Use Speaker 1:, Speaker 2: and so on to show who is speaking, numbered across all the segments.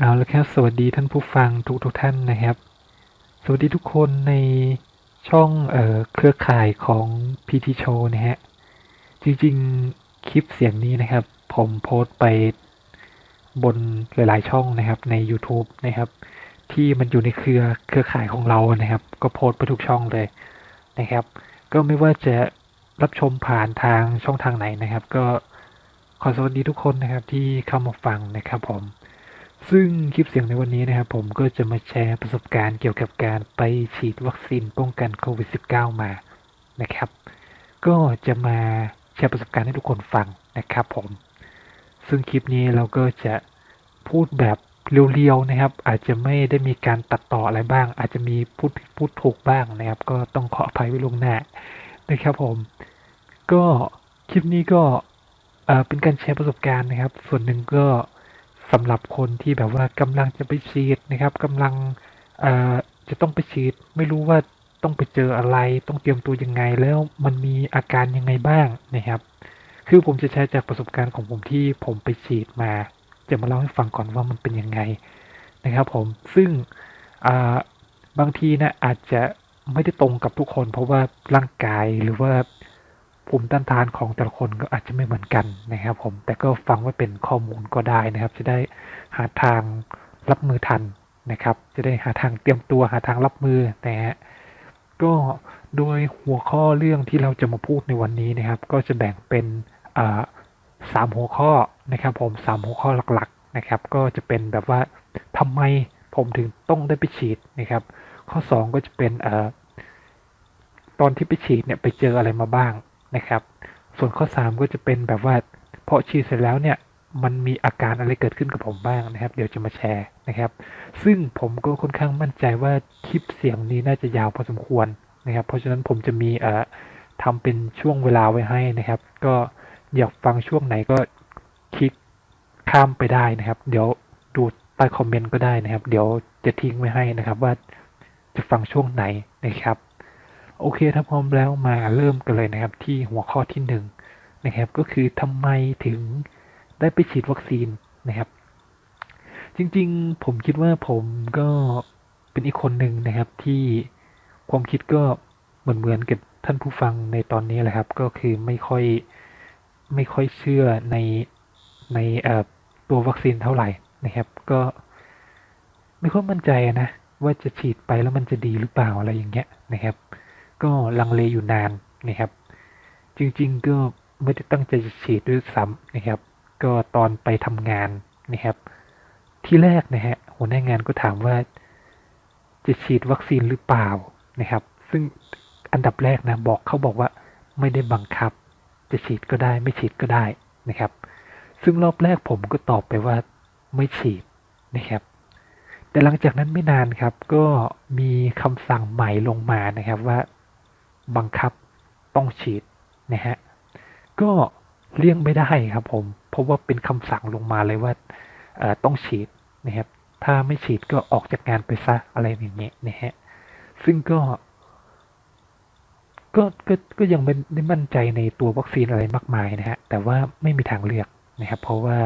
Speaker 1: เอาละครับ สวัสดีท่านผู้ฟังทุกทุกท่านนะครับ สวัสดีทุกคนในช่องเออเครือข่ายของ PT Show นะฮะ จริงๆ คลิปเสียงนี้นะครับ ผมโพสต์ไปบนหลายๆช่องนะครับใน YouTube นะครับ ที่มันอยู่ในเครือเครือข่ายของเรานะครับ ก็โพสต์ไปทุกช่องเลยนะครับ ก็ไม่ว่าจะรับชมผ่านทางช่องทางไหนนะครับ ก็ขอสวัสดีทุกคนนะครับที่เข้ามาฟังนะครับผม ซึ่งคลิปเสียงในวันนี้นะครับผมก็จะมาแชร์ประสบการณ์เกี่ยวกับการไปฉีดวัคซีนป้องกันโควิด -19 มานะครับ ก็จะมาแชร์ประสบการณ์ให้ทุกคนฟังนะครับผม ซึ่งคลิปนี้เราก็จะพูดแบบเรียวๆนะครับ อาจจะไม่ได้มีการตัดต่ออะไรบ้าง อาจจะมีพูดผิดพูดถูกบ้างนะครับ ก็ต้องขออภัยไว้ล่วงหน้านะครับผม ก็คลิปนี้ก็เอ่อเป็นการแชร์ประสบการณ์นะครับ ส่วนหนึ่งก็ สำหรับคนที่แบบว่ากำลังจะไปฉีดนะครับกำลังเอ่อจะต้องไปฉีด ไม่รู้ว่าต้องไปเจออะไร ต้องเตรียมตัวยังไงแล้วมันมีอาการยังไงบ้างนะครับ คือผมจะแชร์จากประสบการณ์ของผมที่ผมไปฉีดมา จะมาเล่าให้ฟังก่อนว่ามันเป็นยังไงนะครับผมซึ่งบางทีนะอาจจะไม่ได้ตรงกับทุกคน เพราะว่าร่างกายหรือว่า ภูมิต้านทานของแต่ละคนก็อาจจะไม่เหมือนกันนะครับ ผม แต่ก็ฟังไว้เป็นข้อมูลก็ได้นะครับ จะได้หาทางรับมือทันนะครับ จะได้หาทางเตรียมตัวหาทางรับมือนะฮะก็โดยหัวข้อเรื่องที่เราจะมาพูดในวันนี้นะครับ ก็จะแบ่งเป็นสามหัวข้อนะครับ ผมสามหัวข้อหลักๆนะครับ ก็จะเป็นแบบว่าทำไมผมถึงต้องได้ไปฉีดนะครับ ข้อ 2 ก็จะเป็นอตอนที่ไปฉีดเนี่ยไปเจออะไรมาบ้าง นะครับ ส่วนข้อ 3 ก็จะเป็นแบบว่าพอฉีดเสร็จแล้วเนี่ยมันมีอาการอะไรเกิดขึ้นกับผมบ้างนะครับ เดี๋ยวจะมาแชร์นะครับ ซึ่งผมก็ค่อนข้างมั่นใจว่าคลิปเสียงนี้น่าจะยาวพอสมควรนะครับ เพราะฉะนั้นผมจะมีเอ่อทำเป็นช่วงเวลาไว้ให้นะครับ ก็อยากฟังช่วงไหนก็คลิกข้ามไปได้นะครับ เดี๋ยวดูใต้คอมเมนต์ก็ได้นะครับ เดี๋ยวจะทิ้งไว้ให้นะครับว่าจะฟังช่วงไหนนะครับ โอเคถ้าพร้อมแล้วมาเริ่มกันเลยนะครับที่หัวข้อที่หนึ่งนะครับก็คือทำไมถึงได้ไปฉีดวัคซีนนะครับ จริงๆ ผมคิดว่าผมก็เป็นอีกคนหนึ่งนะครับที่ความคิดก็เหมือนเหมือนกับท่านผู้ฟังในตอนนี้แหละครับ ก็คือไม่ค่อยไม่ค่อยเชื่อในในตัววัคซีนเท่าไหร่นะครับ ก็ไม่ค่อยมั่นใจนะว่าจะฉีดไปแล้วมันจะดีหรือเปล่าอะไรอย่างเงี้ยนะครับ ก็ลังเลอยู่นานนะครับ จริงๆก็ไม่ได้ตั้งใจจะฉีดด้วยซ้ำนะครับ ก็ตอนไปทำงานนะครับ ที่แรกนะฮะหัวหน้างานก็ถามว่าจะฉีดวัคซีนหรือเปล่านะครับ ซึ่งอันดับแรกนะบอกเขาบอกว่าไม่ได้บังคับ จะฉีดก็ได้ไม่ฉีดก็ได้นะครับ ซึ่งรอบแรกผมก็ตอบไปว่าไม่ฉีดนะครับ แต่หลังจากนั้นไม่นานครับก็มีคำสั่งใหม่ลงมานะครับว่า บังคับต้องฉีดนะฮะก็เลี่ยงไม่ได้ครับผมเพราะว่าเป็นคำสั่งลงมาเลยว่าต้องฉีดนะครับถ้าไม่ฉีดก็ออกจากงานไปซะอะไรอย่างเงี้ยนะฮะซึ่งก็ก็ก็ก็ยังไม่ได้มั่นใจในตัววัคซีนอะไรมากมายนะฮะแต่ว่าไม่มีทางเลือกนะครับเพราะว่า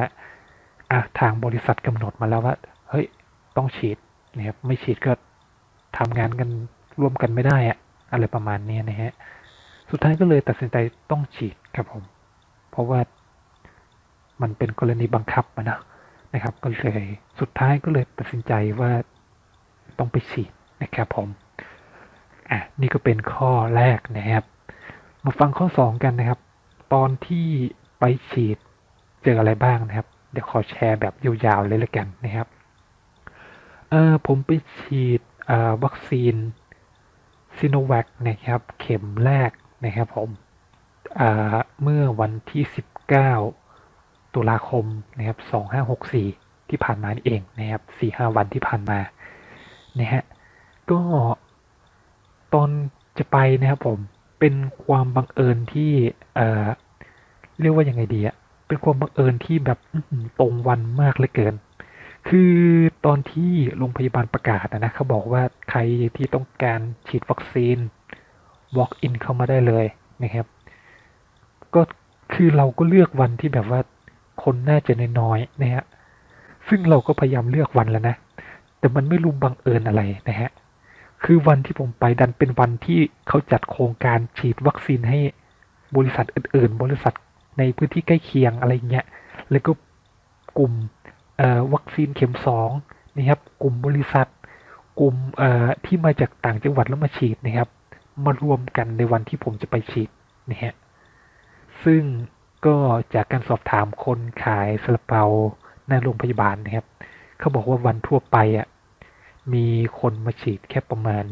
Speaker 1: อะทางบริษัทกำหนดมาแล้วว่าเฮ้ยต้องฉีดนะครับไม่ฉีดก็ทำงานกันร่วมกันไม่ได้อะ อะไรประมาณนี้นะฮะ สุดท้ายก็เลยตัดสินใจต้องฉีดครับผม เพราะว่ามันเป็นกรณีบังคับะนะนะครับ ก็เลยสุดท้ายก็เลยตัดสินใจว่าต้องไปฉีดนะครับผม อะนี่ก็เป็นข้อแรกนะครับ มาฟังข้อสองกันนะครับ ตอนที่ไปฉีดเจออะไรบ้างนะครับ เดี๋ยวขอแชร์แบบยาวๆเลยละกันนะครับ เออผมไปฉีดวัคซีน ซิโนแวคนะครับเข็มแรกนะครับผมเมื่อวันที่ 19 ตุลาคมนะครับ2564 ที่ผ่านมานี่เองนะครับ4-5 วันที่ผ่านมานะฮะก็ตอนจะไปนะครับผมเป็นความบังเอิญที่เอ่อเรียกว่ายังไงดีอะเป็นความบังเอิญที่แบบตรงวันมากเลือเกิน คือตอนที่โรงพยาบาลประกาศนะนะเขาบอกว่าใครที่ต้องการฉีดวัคซีน walk in เข้ามาได้เลยนะครับ ก็คือเราก็เลือกวันที่แบบว่าคนน่าจะนน้อยนะฮะซึ่งเราก็พยายามเลือกวันแล้วนะ แต่มันไม่รู้บังเอิญอะไรนะฮะคือวันที่ผมไปดันเป็นวันที่เขาจัดโครงการฉีดวัคซีนให้บริษัทอื่นๆ บริษัทในพื้นที่ใกล้เคียงอะไรเงี้ย แล้วก็กลุ่ม วัคซีนเข็มสองนะครับกลุ่มบริษัท กลุ่มที่มาจากต่างจังหวัดแล้วมาฉีดนะครับ มารวมกันในวันที่ผมจะไปฉีดนะฮะซึ่งก็จากการสอบถามคนขายซาลาเปาในโรงพยาบาลนะครับ เขาบอกว่าวันทั่วไปอะมีคนมาฉีดแค่ประมาณ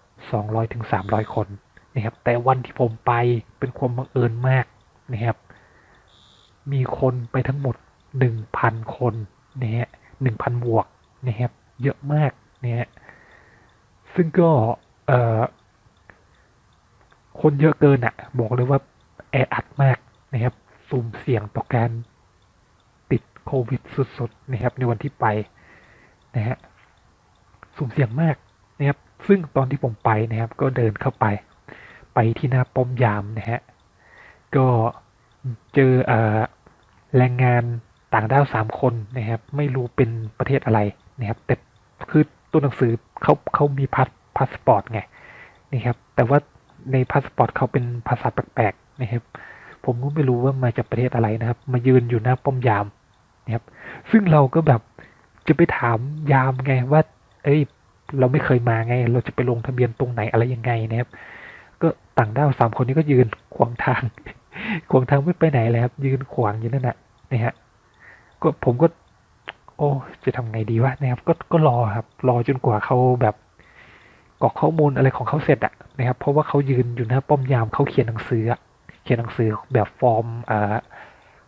Speaker 1: 200ถึง300 คนนะครับ แต่วันที่ผมไปเป็นความบังเอิญมากนะครับ มีคนไปทั้งหมด 1,000 คน นะฮะ1,000บวกนะครับเยอะมากนะฮะซึ่งก็เอ่อคนเยอะเกินอะบอกเลยว่าแออัดมากนะครับสุ่มเสี่ยงต่อการติดโควิดสุดๆนะครับในวันที่ไปนะฮะสุ่มเสี่ยงมากนะครับซึ่งตอนที่ผมไปนะครับ ก็เดินเข้าไป ไปที่หน้าป้อมยามนะฮะก็เจอเออแรงงาน ต่างด้าวสามคนนะครับ ไม่รู้เป็นประเทศอะไรนะครับ แต่คือตัวหนังสือเขาเขามีพาสพาสปอร์ตไงนะครับ แต่ว่าในพาสปอร์ตเขาเป็นภาษาแปลกๆนะครับ ผมก็ไม่รู้ว่ามาจากประเทศอะไรนะครับ มายืนอยู่หน้าป้อมยามนะครับ ซึ่งเราก็แบบจะไปถามยามไงว่า เอ้ย เราไม่เคยมาไง เราจะไปลงทะเบียนตรงไหนอะไรยังไงนะครับ ก็ต่างด้าวสามคนนี้ก็ยืนขวางทาง ขวางทางไม่ไปไหนเลยครับ ยืนขวางอยู่นั่นแหละนะฮะ ก็ผมก็ โอ้จะทำไงดีวะนะครับ ก็ก็รอครับ รอจนกว่าเขาแบบกรอกข้อมูลอะไรของเขาเสร็จอะนะครับ เพราะว่าเขายืนอยู่หน้าป้อมยามเขาเขียนหนังสือเขียนหนังสือแบบฟอร์มอ่า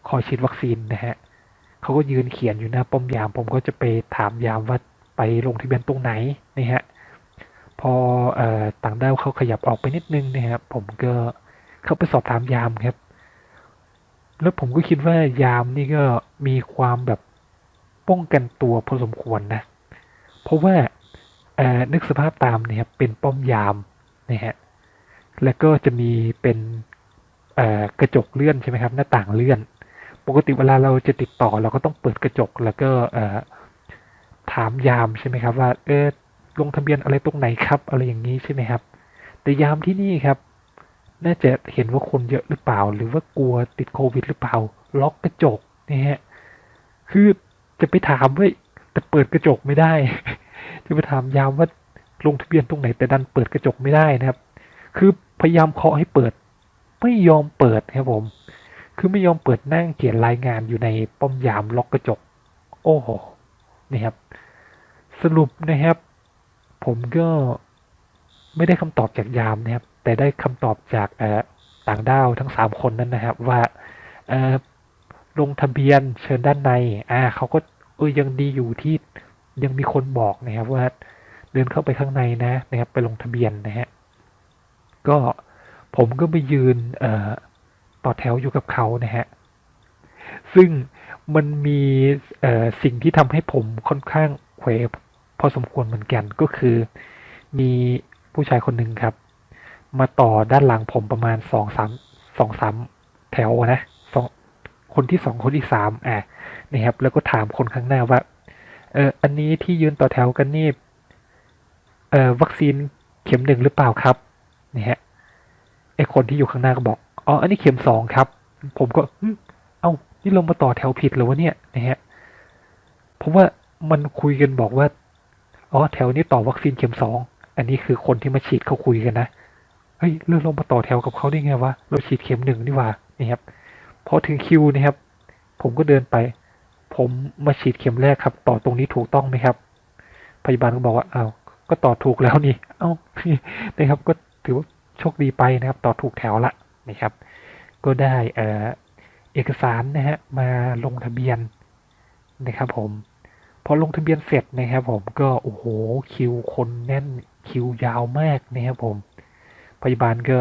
Speaker 1: ขอฉีดวัคซีนนะฮะเขาก็ยืนเขียนอยู่หน้าป้อมยาม ผมก็จะไปถามยามว่าไปลงทะเบียนตรงไหนนะฮะพออต่างด้าวเขาขยับออกไปนิดนึงนะครับผมก็เข้าไปสอบถามยามครับ แล้วผมก็คิดว่ายามนี่ก็มีความแบบป้องกันตัวพอสมควรนะ เพราะว่าเอ่อนึกสภาพตามเนี่ยครับเป็นป้อมยามนะฮะแล้วก็จะมีเป็นเอ่อกระจกเลื่อนใช่ไหมครับ หน้าต่างเลื่อน ปกติเวลาเราจะติดต่อเราก็ต้องเปิดกระจกแล้วก็เอ่อถามยามใช่ไหมครับ ว่าเออลงทะเบียนอะไรตรงไหนครับ อะไรอย่างนี้ใช่ไหมครับ แต่ยามที่นี่ครับ น่าจะเห็นว่าคนเยอะหรือเปล่า หรือว่ากลัวติดโควิดหรือเปล่า ล็อกกระจกนะฮะคือจะไปถามว่าแต่เปิดกระจกไม่ได้ จะไปถามยามว่าลงทะเบียนตรงไหนแต่ดันเปิดกระจกไม่ได้นะครับ คือพยายามเคาะให้เปิด ไม่ยอมเปิดครับผม คือไม่ยอมเปิดนั่งเขียนรายงานอยู่ในป้อมยามล็อกกระจก โอ้โหนี่ครับ สรุปนะครับ ผมก็ไม่ได้คำตอบจากยามนะครับ แต่ได้คำตอบจากต่างด้าวทั้งสามคนนั้นนะครับ ว่าลงทะเบียนเชิญด้านใน อ่าเขาก็เออยังดีอยู่ที่ยังมีคนบอกนะครับว่าเดินเข้าไปข้างในนะนะครับ ไปลงทะเบียนนะฮะก็ผมก็ไปยืนเอ่อต่อแถวอยู่กับเขานะฮะซึ่งมันมีเอ่อสิ่งที่ทำให้ผมค่อนข้างเขวพอสมควรเหมือนกันก็คือ มีผู้ชายคนหนึ่งครับ มาต่อด้านหลังผมประมาณสองสามสองสามแถวนะสองคนที่สองคนที่สามอะนะครับ แล้วก็ถามคนข้างหน้าว่า เอออันนี้ที่ยืนต่อแถวกันนี่เออวัคซีนเข็มหนึ่งหรือเปล่าครับนี่ฮะไอคนที่อยู่ข้างหน้าก็บอกอ๋ออันนี้เข็มสองครับ ผมก็เอ้านี่ลงมาต่อแถวผิดหรือวะเนี่ยนะฮะเพราะว่ามันคุยกันบอกว่าอ๋อแถวนี้ต่อวัคซีนเข็มสองอันนี้คือคนที่มาฉีดเขาคุยกันนะ เฮ้ยเรื่องลงมาต่อแถวกับเขาได้ไงวะเราฉีดเข็มหนึ่งนี่ว่านี่ครับพอถึงคิวนะครับ ผมก็เดินไป ผมมาฉีดเข็มแรกครับ ต่อตรงนี้ถูกต้องไหมครับพยาบาลก็บอกว่าอ้าวก็ต่อถูกแล้วนี่ เอ้านะครับ ก็ถือว่าโชคดีไปนะครับ ต่อถูกแถวละนะครับ ก็ได้เอ่อเอกสารนะฮะมาลงทะเบียนนะครับ ผมพอลงทะเบียนเสร็จนะครับ ผมก็โอ้โหคิวคนแน่นคิวยาวมากนะครับผม พยาบาลก็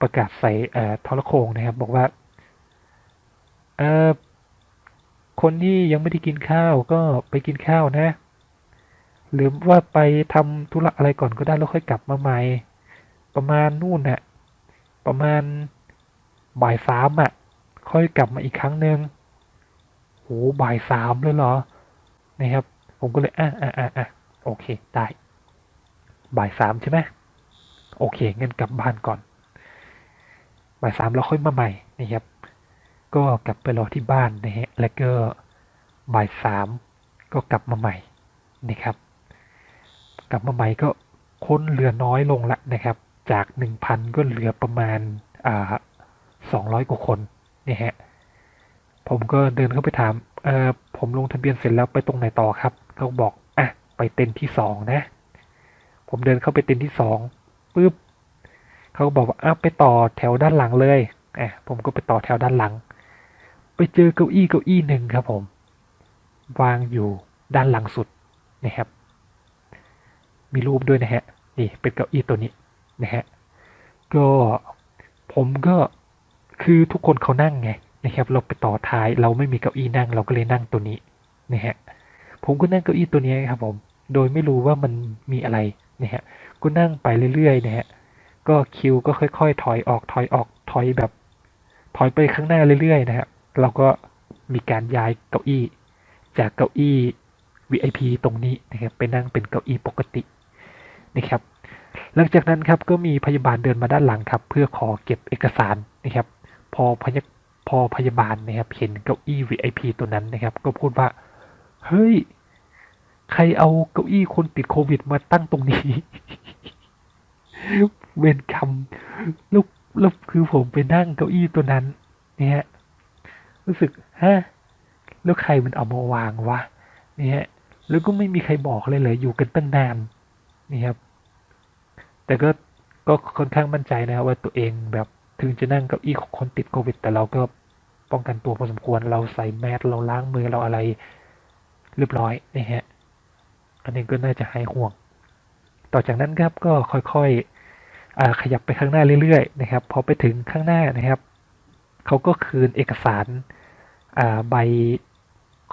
Speaker 1: ประกาศใส่เอ่อทรโขงนะครับ บอกว่าเอ่อคนที่ยังไม่ได้กินข้าวก็ไปกินข้าวนะ หรือว่าไปทำธุระอะไรก่อนก็ได้แล้วค่อยกลับมาใหม่ ประมาณนู่นน่ะประมาณบ่ายสามอะ ค่อยกลับมาอีกครั้งหนึ่งโหบ่ายสามเลยเหรอ นะครับ ผมก็เลยอะอะอะอะโอเค ได้ บ่ายสามใช่ไหม โอเคเงั้นกลับบ้านก่อนบ่ายสามเราค่อยมาใหม่นะครับ ก็กลับไปรอที่บ้านนะฮะแล้วก็บ่ายสามก็กลับมาใหม่นะครับ กลับมาใหม่ก็คนเหลือน้อยลงละนะครับ จากหนึ่งพันก็เหลือประมาณอ่าสองร้อยกว่าคนนี่ฮะผมก็เดินเข้าไปถามเออผมลงทะเบียนเสร็จแล้วไปตรงไหนต่อครับเขาบอกอะไปเต็นที่สองนะ ผมเดินเข้าไปเต็นที่สอง ปุ๊บเขาก็บอกว่าอ้าไปต่อแถวด้านหลังเลยอะผมก็ไปต่อแถวด้านหลัง ไปเจอเก้าอี้เก้าอี้หนึ่งครับผม วางอยู่ด้านหลังสุดนะครับ มีรูปด้วยนะฮะนี่เป็นเก้าอี้ตัวนี้นะฮะก็ผมก็คือทุกคนเขานั่งไงนะครับ เราไปต่อท้ายเราไม่มีเก้าอี้นั่ง เราก็เลยนั่งตัวนี้นะฮะผมก็นั่งเก้าอี้ตัวนี้ครับผม โดยไม่รู้ว่ามันมีอะไรนะฮะ ก็นั่งไปเรื่อยๆนะฮะก็คิวก็ค่อยๆ ถอยออกถอยออกถอยแบบ ถอยไปข้างหน้าเรื่อยๆนะฮะเราก็มีการย้ายเก้าอี้ จากเก้าอี้ VIP ตรงนี้นะครับไปนั่งเป็นเก้าอี้ปกตินะครับหลังจากนั้นครับก็มีพยาบาลเดินมาด้านหลังครับ เพื่อขอเก็บเอกสารนะครับ พอพยาพอพยาบาลนะครับเห็นเก้าอี้ VIP ตัวนั้นนะครับ ก็พูดว่า เฮ้ย ใครเอาเก้าอี้คนติดโควิดมาตั้งตรงนี้ เวรกรรมแล้วแล้วคือผมไปนั่งเก้าอี้ตัวนั้น เนี่ยรู้สึกฮะแล้วใครมันเอามาวางวะเนี่ยแล้วก็ไม่มีใครบอกเลยเลยอยู่กันตั้งนานนี่ครับ แต่ก็ก็ค่อนข้างมั่นใจนะครับว่าตัวเองแบบถึงจะนั่งเก้าอี้ของคนติดโควิด แต่เราก็ป้องกันตัวพอสมควร เราใส่แมสเราล้างมือเราอะไร เรียบร้อยนะฮะอันนี้ก็น่าจะหายห่วง ต่อจากนั้นครับก็ค่อยๆขยับไปข้างหน้าเรื่อยๆนะครับพอไปถึงข้างหน้านะครับเขาก็คืนเอกสารใบ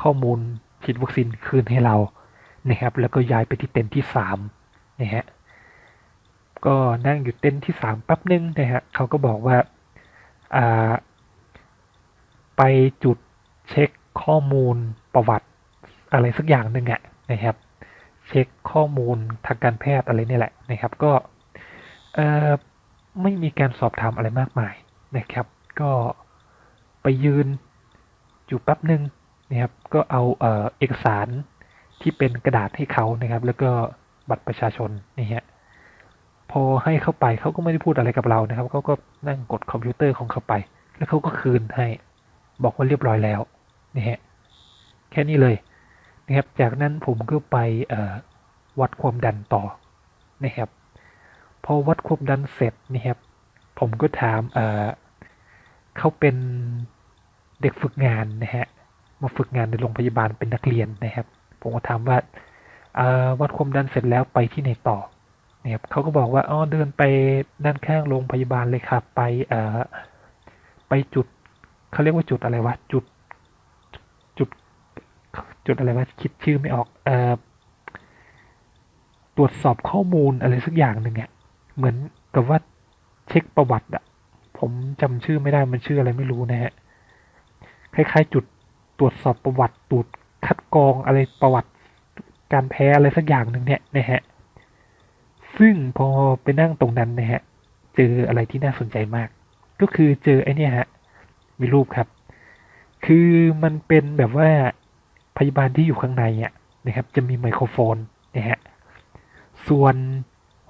Speaker 1: ข้อมูลฉีดวัคซีนคืนให้เรานะครับ แล้วก็ย้ายไปที่เต็นท์ที่สามนะฮะก็นั่งอยู่เต็นท์ที่สามแป๊บนึงนะฮะเขาก็บอกว่าอ่าไปจุดเช็คข้อมูลประวัติอะไรสักอย่างหนึ่งอะนะครับ เช็คข้อมูลทางการแพทย์อะไรนี่แหละนะครับ ก็ไม่มีการสอบถามอะไรมากมายนะครับ ก็ไปยืนอยู่แป๊บหนึ่งนะครับ ก็เอาเออเอกสารที่เป็นกระดาษให้เขานะครับ แล้วก็บัตรประชาชนนี่ฮะพอให้เข้าไปเขาก็ไม่ได้พูดอะไรกับเรานะครับเขาก็นั่งกดคอมพิวเตอร์ของเขาไป แล้วเขาก็คืนให้ บอกว่าเรียบร้อยแล้วนี่ฮะแค่นี้เลย นะครับ จากนั้นผมก็ไปวัดความดันต่อนะครับ พอวัดความดันเสร็จนะครับ ผมก็ถามเเขาเป็นเด็กฝึกงานนะฮะมาฝึกงานในโรงพยาบาลเป็นนักเรียนนะครับ ผมก็ถามว่าวัดความดันเสร็จแล้วไปที่ไหนต่อนะครับเขาก็บอกว่าอ๋อเดินไปด้านข้างโรงพยาบาลเลยครับไปไปจุดเขาเรียกว่าจุดอะไรวะจุด จุดอะไรวะคิดชื่อไม่ออกเอ่อตรวจสอบข้อมูลอะไรสักอย่างหนึ่งอะเหมือนกับว่าเช็คประวัติอะผมจำชื่อไม่ได้มันชื่ออะไรไม่รู้นะฮะคล้ายๆ จุดตรวจสอบประวัติตรวจคัดกรองอะไรประวัติการแพ้อะไรสักอย่างหนึ่งเนี่ยนะฮะซึ่งพอไปนั่งตรงนั้นนะฮะเจออะไรที่น่าสนใจมาก ก็คือเจอไอ้นี่ฮะมีรูปครับ คือมันเป็นแบบว่า พยาบาลที่อยู่ข้างในอะนะครับ จะมีไมโครโฟนนะฮะส่วน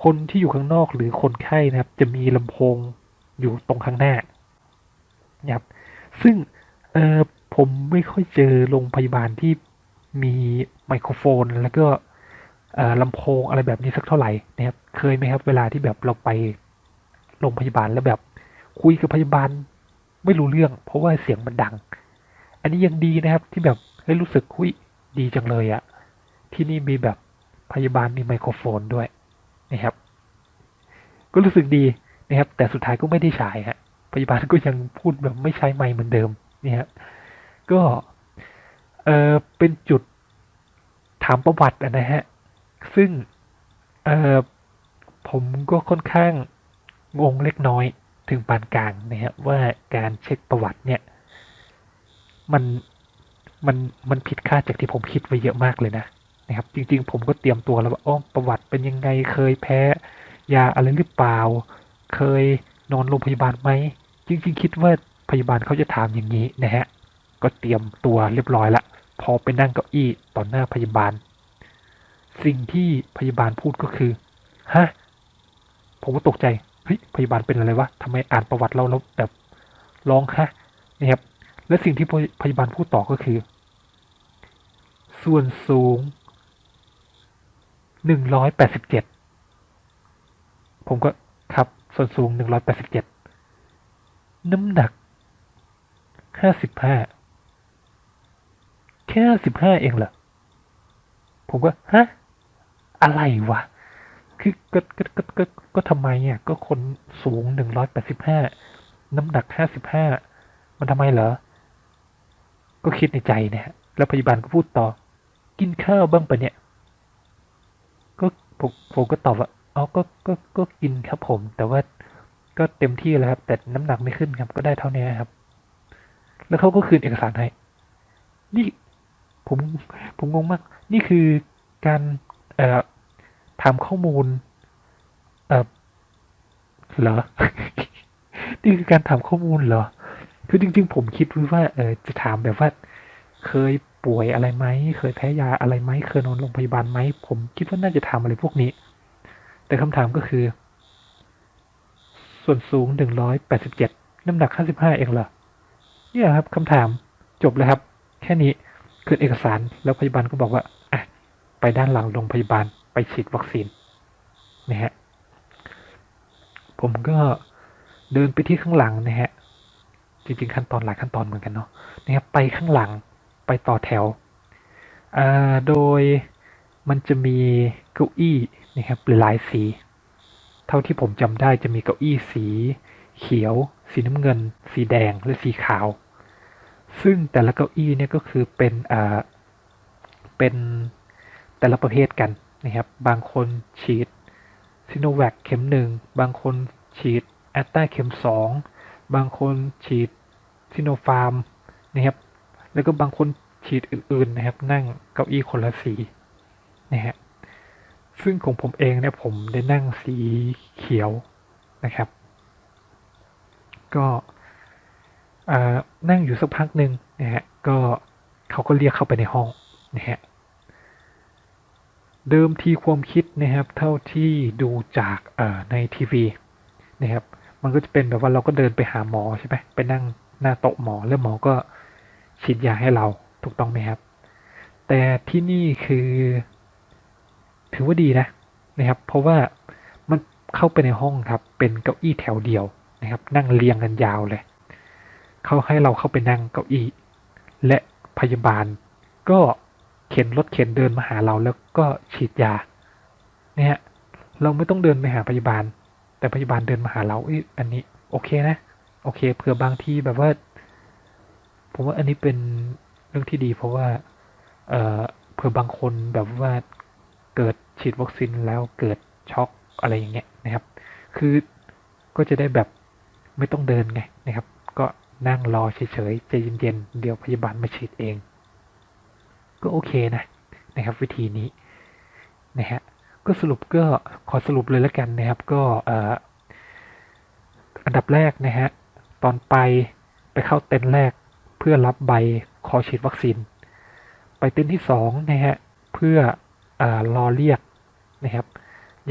Speaker 1: คนที่อยู่ข้างนอกหรือคนไข้นะครับ จะมีลำโพงอยู่ตรงข้างหน้านะครับ ซึ่งเออผมไม่ค่อยเจอโรงพยาบาลที่มีไมโครโฟน แล้วก็ลำโพงอะไรแบบนี้สักเท่าไหร่นะครับ เคยไหมครับ เวลาที่แบบเราไปโรงพยาบาลแล้วแบบคุยกับพยาบาลไม่รู้เรื่อง เพราะว่าเสียงมันดัง อันนี้ยังดีนะครับที่แบบ ฮ้ยรู้สึกคุยดีจังเลยอะที่นี่มีแบบพยาบาลมีไมโครโฟนด้วยนะครับ ก็รู้สึกดีนะครับ แต่สุดท้ายก็ไม่ได้ใช้ฮะพยาบาลก็ยังพูดแบบไม่ใช้ไมค์เหมือนเดิมนี่ฮะก็เออเป็นจุดถามประวัตินะฮะ ซึ่งเออผมก็ค่อนข้างงงเล็กน้อยถึงปานกลางนะครับว่าการเช็คประวัติเนี่ย มัน มันมันผิดคาดจากที่ผมคิดไว้เยอะมากเลยนะนะครับ จริง ๆ ผมก็เตรียมตัวแล้วว่าอ้อประวัติเป็นยังไงเคยแพ้ ยาอะไรหรือเปล่า เคยนอนโรงพยาบาลไหมจริง ๆ คิดว่าพยาบาลเขาจะถามอย่างนี้นะฮะก็เตรียมตัวเรียบร้อยละพอไปนั่งเก้าอี้ต่อหน้าพยาบาล สิ่งที่พยาบาลพูดก็คือฮะผมก็ตกใจเฮ้ยพยาบาลเป็นอะไรวะทำไมอ่านประวัติเราแล้วแบบร้องฮะนะครับ และสิ่งที่พยาบาลพูดต่อก็คือ ส่วนสูงหนึ่งร้อยแปดสิบเจ็ดผมก็ครับ ส่วนสูงหนึ่งร้อยแปดสิบเจ็ดน้ำหนักห้าสิบห้าแค่สิบห้าเองเหรอ ผมก็ ฮะ อะไรวะ คือก็ก็ก็ก็ก็ทำไมอะ ก็คนสูงหนึ่งร้อยแปดสิบห้าน้ำหนักห้าสิบห้ามันทำไมเหรอ ก็คิดในใจนี่ยแล้วพยาบาลก็พูดต่อ กินข้าวบ้างปะเนี่ย ก็ผมผมก็ตอบว่าอ๋อก็ก็ก็กินครับผม แต่ว่าก็เต็มที่แล้วครับ แต่น้ำหนักไม่ขึ้นครับ ก็ได้เท่านี้ครับ แล้วเขาก็คืนเอกสารให้นี่ผมผมงงมาก นี่คือการเอ่อถามข้อมูล เอ่อเหรอ นี่คือการถามข้อมูลเหรอ คือจริง ๆ ผมคิดว่าเออจะถามแบบว่าเคยป่วยอะไรไหมเคยแพ้ยาอะไรไหมเคยนอนโรงพยาบาลไหมผมคิดว่าน่าจะถามอะไรพวกนี้ แต่คำถามก็คือ ส่วนสูงหนึ่งร้อยแปดสิบเจ็ดน้ำหนักห้าสิบห้าเองเหรอเนี่ยครับคำถามจบแล้วครับ แค่นี้คืนเอกสารแล้วพยาบาลก็บอกว่าอะไปด้านหลังโรงพยาบาลไปฉีดวัคซีนนะฮะผมก็เดินไปที่ข้างหลังนะฮะ จริง ๆ ขั้นตอนหลายขั้นตอนเหมือนกันเนาะนะครับไปข้างหลังไปต่อแถวโดยมันจะมีเก้าอี้นะครับหลายสี เท่าที่ผมจำได้จะมีเก้าอี้สี เขียว สีน้ำเงิน สีแดงและสีขาว ซึ่งแต่ละเก้าอี้เนี่ยก็คือเป็นอ่าเป็นแต่ละประเภทกันนะครับบางคนฉีดซิโนแวคเข็มหนึ่งบางคนฉีดแอตตาเข็มสองบางคนฉีด ซิโนฟาร์มนะครับ แล้วก็บางคนฉีดอื่น ๆ นะครับ นั่งเก้าอี้คนละสีนะฮะซึ่งของผมเองเนี่ยผมได้นั่งสีเขียวนะครับ ก็นั่งอยู่สักพักหนึ่งนะฮะก็เขาก็เรียกเข้าไปในห้องนะฮะเดิมทีความคิดนะครับ เท่าที่ดูจากในทีวีนะครับ มันก็จะเป็นแบบว่าเราก็เดินไปหาหมอใช่ไหมไปนั่ง หน้าโต๊ะหมอแล้วหมอก็ฉีดยาให้เราถูกต้องไหมครับ แต่ที่นี่คือ ถือว่าดีนะนะครับ เพราะว่ามันเข้าไปในห้องครับ เป็นเก้าอี้แถวเดียวนะครับ นั่งเรียงกันยาวเลย เขาให้เราเข้าไปนั่งเก้าอี้ และพยาบาล ก็เข็นรถเข็นเดินมาหาเราแล้วก็ฉีดยา เนี่ยเราไม่ต้องเดินไปหาพยาบาล แต่พยาบาลเดินมาหาเราอ้อันนี้โอเคนะ โอเคเผื่อบางที่แบบว่า ผมว่าอันนี้เป็นเรื่องที่ดี เพราะว่า เอ่อเผื่อบางคนแบบว่าเกิดฉีดวัคซีนแล้วเกิดช็อกอะไรอย่างเงี้ยนะครับ คือก็จะได้แบบไม่ต้องเดินไงนะครับ ก็นั่งรอเฉยๆใจเย็นๆเดี๋ยวพยาบาลมาฉีดเอง ก็โอเคนะนะครับ วิธีนี้นะฮะก็สรุปก็ขอสรุปเลยแล้วกันนะครับ ก็อันดับแรกนะฮะ ตอนไปไปเข้าเต็นท์แรกเพื่อรับใบขอฉีดวัคซีน ไปเต็นท์ที่สองนะฮะเพื่ออรอเรียกนะครับ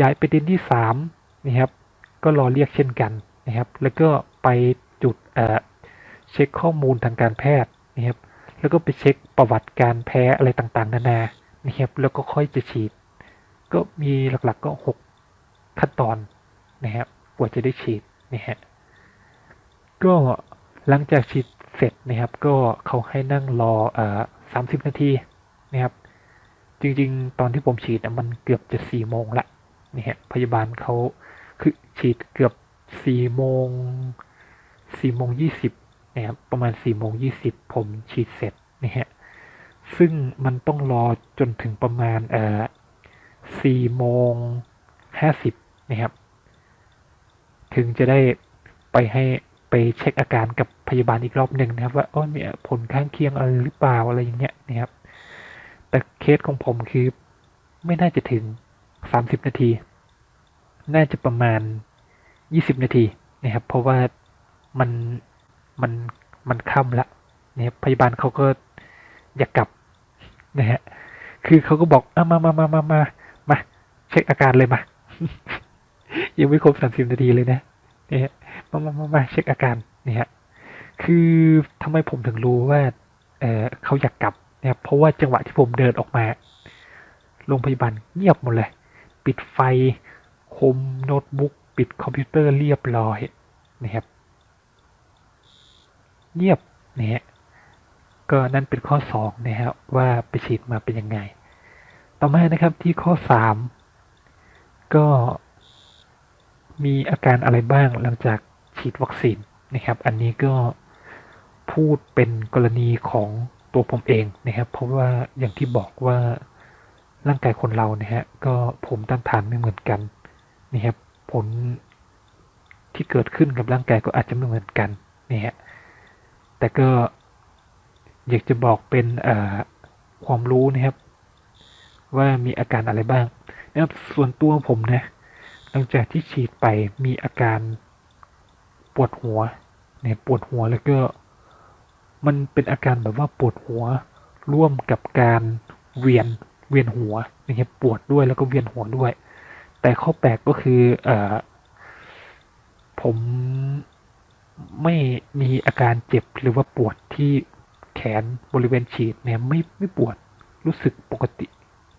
Speaker 1: ย้ายไปเต็นท์ที่สามนะครับ ก็รอเรียกเช่นกันนะครับ แล้วก็ไปจุดเช็คข้อมูลทางการแพทย์นะครับแล้วก็ไปเช็คประวัติการแพ้อะไรต่างๆ นานานะครับแล้วก็ค่อยจะฉีด ก็มีหลักๆก็หกขั้นตอนนะครับกว่าจะได้ฉีดนะฮะ ก็หลังจากฉีดเสร็จนะครับ ก็เขาให้นั่งรออ่าสามสิบนาทีนะครับ จริงๆ ตอนที่ผมฉีดมันเกือบจะสี่โมงละนี่ฮะพยาบาลเขาคือฉีดเกือบสี่โมงสี่โมงยี่สิบนะครับประมาณสี่โมงยี่สิบผมฉีดเสร็จนี่ฮะซึ่งมันต้องรอจนถึงประมาณเอ่อสี่โมงห้าสิบนะครับ ถึงจะได้ไปให้ ไปเช็คอาการกับพยาบาลอีกรอบหนึ่งนะครับ ว่าอ๋อเนี่ยผลข้างเคียงอะไรหรือเปล่าอะไรอย่างเงี้ยนะครับ แต่เคสของผมคือไม่น่าจะถึง 30 นาที น่าจะประมาณ 20 นาทีนะครับ เพราะว่ามันมันมันค่ำละนะครับพยาบาลเขาก็อยากกลับนะฮะคือเขาก็บอกอะมามามามามามาเช็คอาการเลยมา ยังไม่ครบสามสิบนาทีเลยนะ นี่ยมามามามาเช็คอาการเนี่ยฮะคือทำไมผมถึงรู้ว่าเออเขาอยากกลับเนี่ยเพราะว่าจังหวะที่ผมเดินออกมาโรงพยาบาลเงียบหมดเลย ปิดไฟคมโน้ตบุ๊กปิดคอมพิวเตอร์เรียบร้อยนะครับเงียบนะฮะก็นั่นเป็นข้อสองนะครับว่าไปฉีดมาเป็นยังไง ต่อมานะครับที่ข้อสามก็ มีอาการอะไรบ้างหลังจากฉีดวัคซีนนะครับ อันนี้ก็พูดเป็นกรณีของตัวผมเองนะครับ เพราะว่าอย่างที่บอกว่าร่างกายคนเรานะฮะก็ภูมิต้านทานไม่เหมือนกันนะครับผลที่เกิดขึ้นกับร่างกายก็อาจจะไม่เหมือนกันนะฮะแต่ก็อยากจะบอกเป็นความรู้นะครับ ว่ามีอาการอะไรบ้างนะครับส่วนตัวผมนะ ลังจากที่ฉีดไปมีอาการปวดหัวเนี่ยปวดหัวแล้วก็ มันเป็นอาการแบบว่าปวดหัว ร่วมกับการเวียนเวียนหัวนะครับปวดด้วยแล้วก็เวียนหัวด้วย แต่ข้อแปลกก็คือเอ่อผมไม่มีอาการเจ็บหรือว่าปวดที่แขนบริเวณฉีดเนี่ยไม่ไม่ปวดรู้สึกปกติ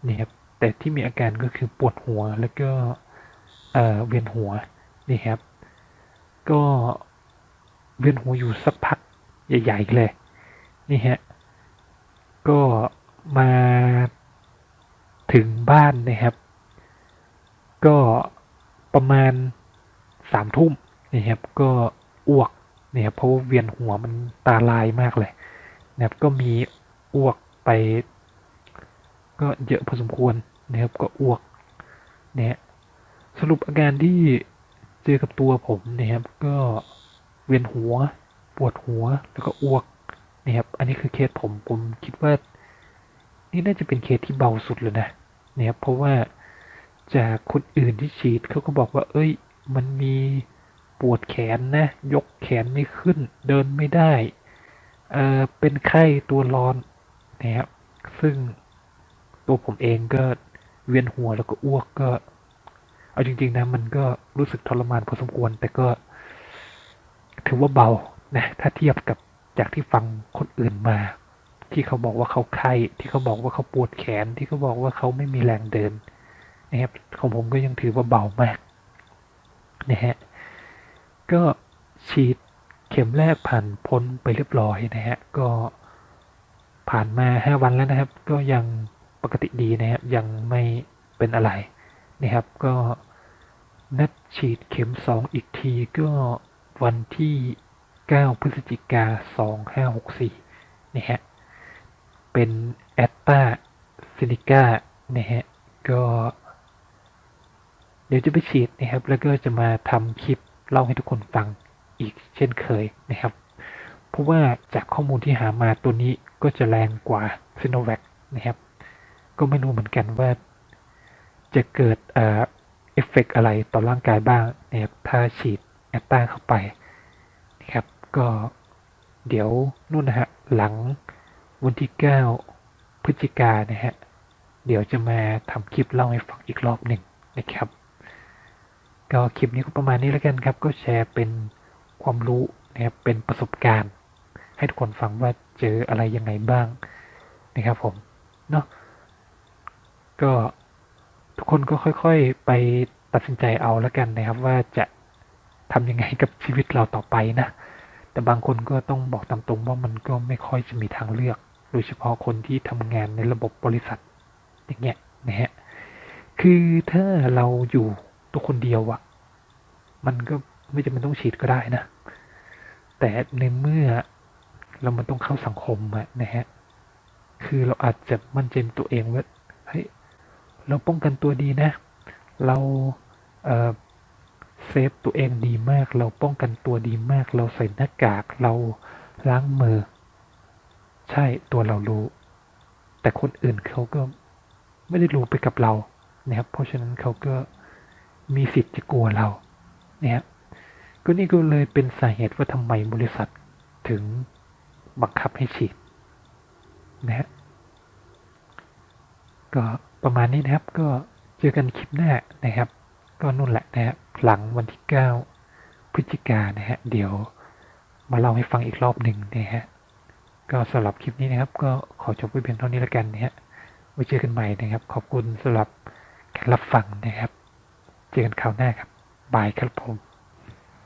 Speaker 1: นะครับแต่ที่มีอาการก็คือปวดหัวแล้วก็ เอ่อเวียนหัวนี่ครับ ก็เวียนหัวอยู่สักพักใหญ่ๆเลย นี่ฮะ ก็มาถึงบ้านนะครับ ก็ประมาณสามทุ่มนี่ครับ ก็อ้วกเนี่ยครับเพราะว่าเวียนหัวมันตาลายมากเลยนะครับก็มีอ้วกไป ก็เยอะพอสมควรนะครับก็อ้วกเนี่ย สรุปอาการที่เจอกับตัวผมนะครับ ก็เวียนหัว ปวดหัวแล้วก็อ้วกนะครับ อันนี้คือเคสผมผมคิดว่า นี่น่าจะเป็นเคสที่เบาสุดเลยนะนะครับเพราะว่าจากคนอื่นที่ฉีดเขาก็บอกว่า เอ้ย มันมีปวดแขนนะ ยกแขนไม่ขึ้น เดินไม่ได้ เออเป็นไข้ตัวร้อนนะครับซึ่งตัวผมเองก็เวียนหัวแล้วก็อ้วกก็ เอาจริง ๆ นะ มันก็รู้สึกทรมานพอสมควร แต่ก็ ถือว่าเบานะถ้าเทียบกับจากที่ฟังคนอื่นมา ที่เขาบอกว่าเขาไข้ที่เขาบอกว่าเขาปวดแขนที่เขาบอกว่าเขาไม่มีแรงเดินนะครับของผมก็ยังถือว่าเบามากนะฮะก็ฉีดเข็มแรกผ่านพ้นไปเรียบร้อยนะฮะก็ผ่านมาห้าวันแล้วนะครับ ก็ยังปกติดีนะครับยังไม่เป็นอะไรนะครับ ก็ นัดฉีดเข็มสองอีกทีก็วันที่ 9 พฤศจิกา 2564 นะฮะ เป็นแอตตาซินิก้านะฮะ ก็ เดี๋ยวจะไปฉีดนะครับ แล้วก็จะมาทำคลิปเล่าให้ทุกคนฟังอีกเช่นเคยนะครับ เพราะว่าจากข้อมูลที่หามาตัวนี้ก็จะแรงกว่าซิโนแวคนะครับ ก็ไม่รู้เหมือนกันว่าจะเกิดเอ่อ เอฟเฟกอะไรต่อร่างกายบ้างนะครับถ้าฉีดแอตตาเข้าไปนะครับก็เดี๋ยวนู่นนะฮะหลังวันที่ 9 พฤศจิกายนนะฮะเดี๋ยวจะมาทำคลิปเล่าให้ฟังอีกรอบหนึ่งนะครับ ก็คลิปนี้ก็ประมาณนี้แล้วกันครับ ก็แชร์เป็นความรู้นะครับเป็นประสบการณ์ ให้ทุกคนฟังว่าเจออะไรยังไงบ้างนะครับผมเนาะก็ ทุกคนก็ค่อยๆไปตัดสินใจเอาแล้วกันนะครับ ว่าจะทำยังไงกับชีวิตเราต่อไปนะ แต่บางคนก็ต้องบอกตามตรงว่ามันก็ไม่ค่อยจะมีทางเลือก โดยเฉพาะคนที่ทำงานในระบบบริษัท อย่างเงี้ยนะฮะ คือถ้าเราอยู่ตัวคนเดียวอะมันก็ไม่จำเป็นต้องฉีดก็ได้นะ แต่ในเมื่อเรามันต้องเข้าสังคมอะนะฮะ คือเราอาจจะมั่นใจตัวเองว่าเฮ้ย เราป้องกันตัวดีนะ เราเเซฟตัวเองดีมาก เราป้องกันตัวดีมาก เราใส่หน้ากาก เราล้างมือ ใช่ตัวเรารู้ แต่คนอื่นเขาก็ไม่ได้รู้ไปกับเรานะครับเพราะฉะนั้นเขาก็มีสิทธิ์จะกลัวเรานะครับก็นี่ก็เลยเป็นสาเหตุว่าทำไมบริษัทถึงบังคับให้ฉีดนะฮะก็ ประมาณนี้นะครับ ก็เจอกันคลิปหน้านะครับ ก็นู่นแหละนะฮะหลังวันที่ 9 พฤศจิกายนนะฮะเดี๋ยวมาเล่าให้ฟังอีกรอบหนึ่งนะฮะก็สำหรับคลิปนี้นะครับ ก็ขอจบไว้เพียงเท่านี้แล้วกันนะฮะไว้เจอกันใหม่นะครับ ขอบคุณสำหรับการรับฟังนะครับ เจอกันคราวหน้าครับบายครับผม